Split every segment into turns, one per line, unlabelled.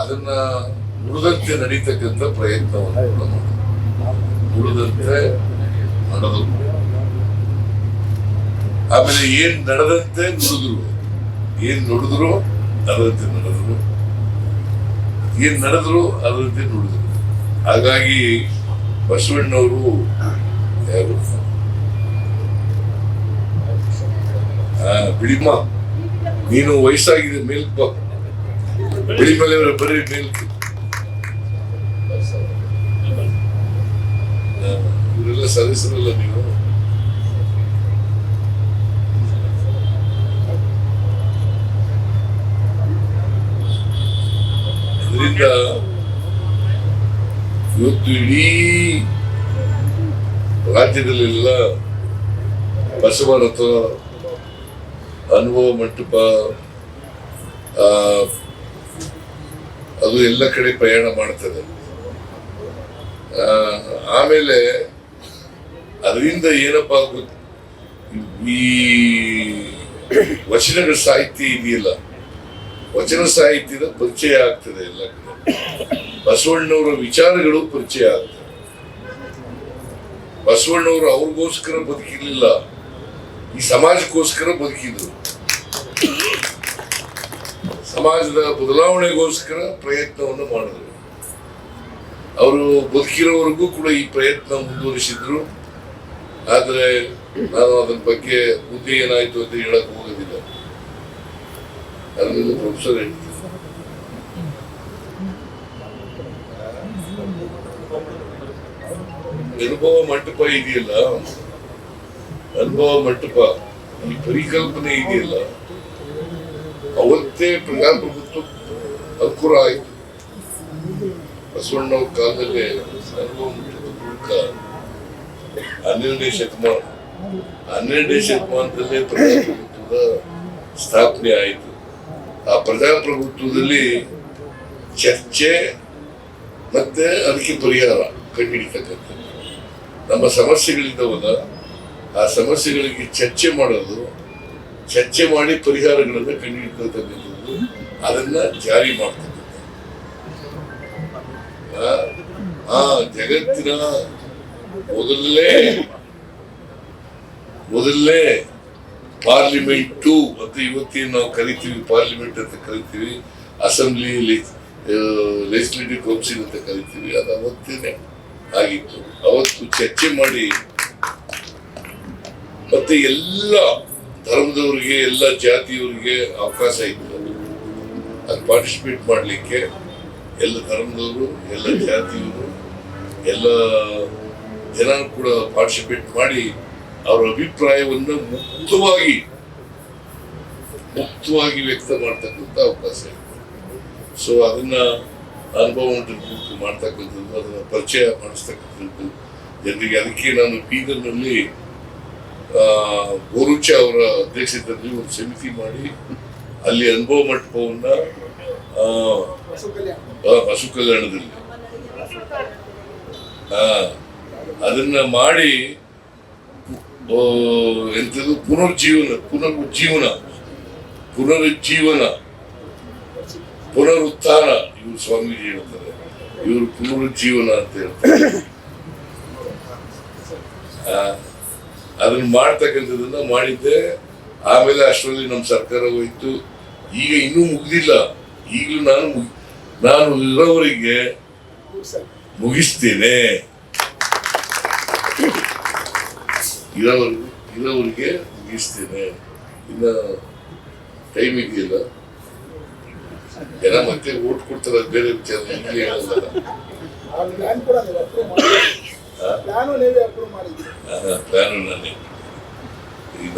ಅದನ್ನ ಉಳಿದಂತೆ ನಡೀತಕ್ಕಂಥ ಪ್ರಯತ್ನವನ್ನು ಕೂಡ ನಡೆದು. ಆಮೇಲೆ ಏನ್ ನಡೆದಂತೆ ನುಡಿದ್ರು? ಏನ್ ನುಡಿದ್ರು? ಅದರಂತೆ ನಡೆದ್ರು. ಏನ್ ನಡೆದ್ರು? ಅದರಂತೆ ನುಡಿದ್ರು. ಹಾಗಾಗಿ ಬಸವಣ್ಣವರು ಯಾರು ಬಿಡಿಮ್ಮ ನೀನು ವಯಸ್ಸಾಗಿದೆ ಮೇಲ್ಕ್ ಬಾ ಬಿಳಿ ಮೇಲೆ ಬರೀ ಮೇಲ್ಕ್ ಆ, ಇವರೆಲ್ಲ ಸದಸ್ಯರಲ್ಲ ನೀವು? ಅದರಿಂದ ಇವತ್ತು ಇಡೀ ರಾಜ್ಯದಲ್ಲೆಲ್ಲ ಬಸವರಥ ಅನುಭವ ಮಂಟಪ ಆ, ಅದು ಎಲ್ಲ ಕಡೆ ಪ್ರಯಾಣ ಮಾಡ್ತದೆ. ಆಮೇಲೆ ಅದರಿಂದ ಏನಪ್ಪ ಈ ವಚನಗಳ ಸಾಹಿತ್ಯ ಇದೆಯಲ್ಲ, ವಚನ ಸಾಹಿತ್ಯದ ಪರಿಚಯ ಆಗ್ತದೆ ಎಲ್ಲ ಕಡೆ. ಬಸವಣ್ಣವರ ವಿಚಾರಗಳು ಪರಿಚಯ ಆಗ್ತದೆ. ಬಸವಣ್ಣವರು ಅವ್ರಿಗೋಸ್ಕರ ಬದುಕಿರ್ಲಿಲ್ಲ, ಈ ಸಮಾಜಕ್ಕೋಸ್ಕರ ಬದುಕಿದ್ರು. ಸಮಾಜದ ಬದಲಾವಣೆಗೋಸ್ಕರ ಪ್ರಯತ್ನವನ್ನು ಮಾಡಿದ್ರು. ಅವರು ಬದುಕಿರೋವರೆಗೂ ಕೂಡ ಈ ಪ್ರಯತ್ನ ಮುಂದುವರಿಸಿದ್ರು. ಆದರೆ ನಾನು ಅದರ ಬಗ್ಗೆ ಮುಂದೆ ಏನಾಯ್ತು ಅಂತ ಹೇಳಕ್ ಹೋಗೋದಿಲ್ಲ. ಅದರಿಂದ ಪ್ರೊಫೆಸರ್ ಹೇಳ್ತಾರೆ ಅನುಭವ ಮಂಟಪ ಇದೆಯಲ್ಲ? ಅನುಭವ ಮಂಟಪ. ಈ ಪರಿಕಲ್ಪನೆ ಇದೆಯಲ್ಲ? ಅವತ್ತೇ ಪ್ರಜಾಪ್ರಭುತ್ವ ಅಂಕುರ ಆಯಿತು. ಬಸವಣ್ಣವ್ರ ಕಾಲದಲ್ಲಿ ಅನುಭವ ಮೂಲಕ ಹನ್ನೆರಡನೇ ಶತಮಾನ, ಹನ್ನೆರಡನೇ ಶತಮಾನದಲ್ಲೇ ಪ್ರಜಾಪ್ರಭುತ್ವದ ಸ್ಥಾಪನೆ ಆಯಿತು. ಆ ಪ್ರಜಾಪ್ರಭುತ್ವದಲ್ಲಿ ಚರ್ಚೆ ಮತ್ತೆ ಅದಕ್ಕೆ ಪರಿಹಾರ ಕಂಡುಹಿಡಿತಕ್ಕಂಥದ್ದು ನಮ್ಮ ಸಮಸ್ಯೆಗಳಿದ್ದವಲ್ಲ, ಆ ಸಮಸ್ಯೆಗಳಿಗೆ ಚರ್ಚೆ ಮಾಡೋದು ಚರ್ಚೆ ಮಾಡಿ ಪರಿಹಾರಗಳನ್ನು ಕಂಡುಹಿಡಿತಕ್ಕಂಥದ್ದು ಅದನ್ನ ಜಾರಿ ಮಾಡ್ತಕ್ಕಂಥದ್ದು. ಆ- ಜಗತ್ತಿನ ಮೊದಲನೇ ಮೊದಲನೇ ಪಾರ್ಲಿಮೆಂಟು ಅಂತ ಇವತ್ತೇನು ನಾವು ಕರಿತೀವಿ ಪಾರ್ಲಿಮೆಂಟ್ ಅಂತ ಕರಿತೀವಿ ಅಸೆಂಬ್ಲಿ ಲೆಜಿಸ್ಲೇಟಿವ್ ಕೌನ್ಸಿಲ್ ಅಂತ ಕರಿತೀವಿ, ಅದು ಅವತ್ತೇನೆ ಆಗಿತ್ತು. ಅವತ್ತು ಚರ್ಚೆ ಮಾಡಿ ಮತ್ತೆ ಎಲ್ಲ ಧರ್ಮದವರಿಗೆ, ಎಲ್ಲ ಜಾತಿಯವರಿಗೆ ಅವಕಾಶ ಇತ್ತು ಅದು. ಪಾರ್ಟಿಸಿಪೇಟ್ ಮಾಡಲಿಕ್ಕೆ ಎಲ್ಲ ಧರ್ಮದವರು, ಎಲ್ಲ ಜಾತಿಯವರು, ಎಲ್ಲ ಜನ ಕೂಡ ಪಾರ್ಟಿಸಿಪೇಟ್ ಮಾಡಿ ಅವರ ಅಭಿಪ್ರಾಯವನ್ನು ಮುಕ್ತವಾಗಿ ಮುಕ್ತವಾಗಿ ವ್ಯಕ್ತ ಮಾಡ್ತಕ್ಕಂಥ ಅವಕಾಶ ಇದೆ ಸೊ ಅದನ್ನ ಅನುಭವ ಮಾಡ್ತಕ್ಕಂಥದ್ದು, ಅದನ್ನ ಪರಿಚಯ ಮಾಡಿಸ್ತಕ್ಕಂಥದ್ದು. ಜನರಿಗೆ ಅದಕ್ಕೆ ನಾನು ಬೀದರ್ನಲ್ಲಿ ಗೋರುಚ ಅವರ ಅಧ್ಯಕ್ಷತೆಯಲ್ಲಿ ಒಂದು ಸಮಿತಿ ಮಾಡಿ ಅಲ್ಲಿ ಅನುಭವ ಆ, ಹಸು ಕಲ್ಯಾಣದಲ್ಲಿ. ಅದನ್ನ ಮಾಡಿ ಎಂಥದ್ದು ಪುನರ್ಜೀವನ ಪುನರುಜ್ಜೀವನ ಪುನರುಜ್ಜೀವನ ಪುನರುತ್ಥಾನ ಇವರು ಸ್ವಾಮೀಜಿ ಹೇಳ್ತಾರೆ. ಇವರು ಪುನರುಜ್ಜೀವನ ಅಂತ ಹೇಳ್ತಾರೆ ಆ, ಅದನ್ನ ಮಾಡ್ತಕ್ಕಂಥದ್ದನ್ನ ಮಾಡಿದ್ದೆ. ಆಮೇಲೆ ಅಷ್ಟರಲ್ಲಿ ನಮ್ಮ ಸರ್ಕಾರ ಹೋಯ್ತು. ಈಗ ಇನ್ನೂ ಮುಗ್ದಿಲ್ಲ. ಈಗಲೂ ನಾನು ನಾನು ಇರೋವರಿಗೆ ಮುಗಿಸ್ತೇನೆ. ಇರೋವರೆಗೂ, ಇರೋವರಿಗೆ ಮುಗಿಸ್ತೇನೆ. ಇನ್ನ ಟೈಮ್ ಇದೆಯಲ್ಲ? ಜನ ಮತ್ತೆ ಓಟ್ ಕೊಡ್ತಾರೆ ಬೇರೆ ವಿಚಾರ
ನೀವು ಅಪ್ರೂವ್
ನಾನೇ ಈ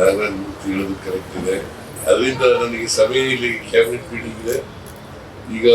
ಕರೆಕ್ಟ್ ಇದೆ. ಅದರಿಂದ ನನಗೆ ಸಭೆಯಲ್ಲಿ ಕ್ಯಾಬಿನೆಟ್ ಮೀಟಿಂಗ್ ಇದೆ. ಈಗ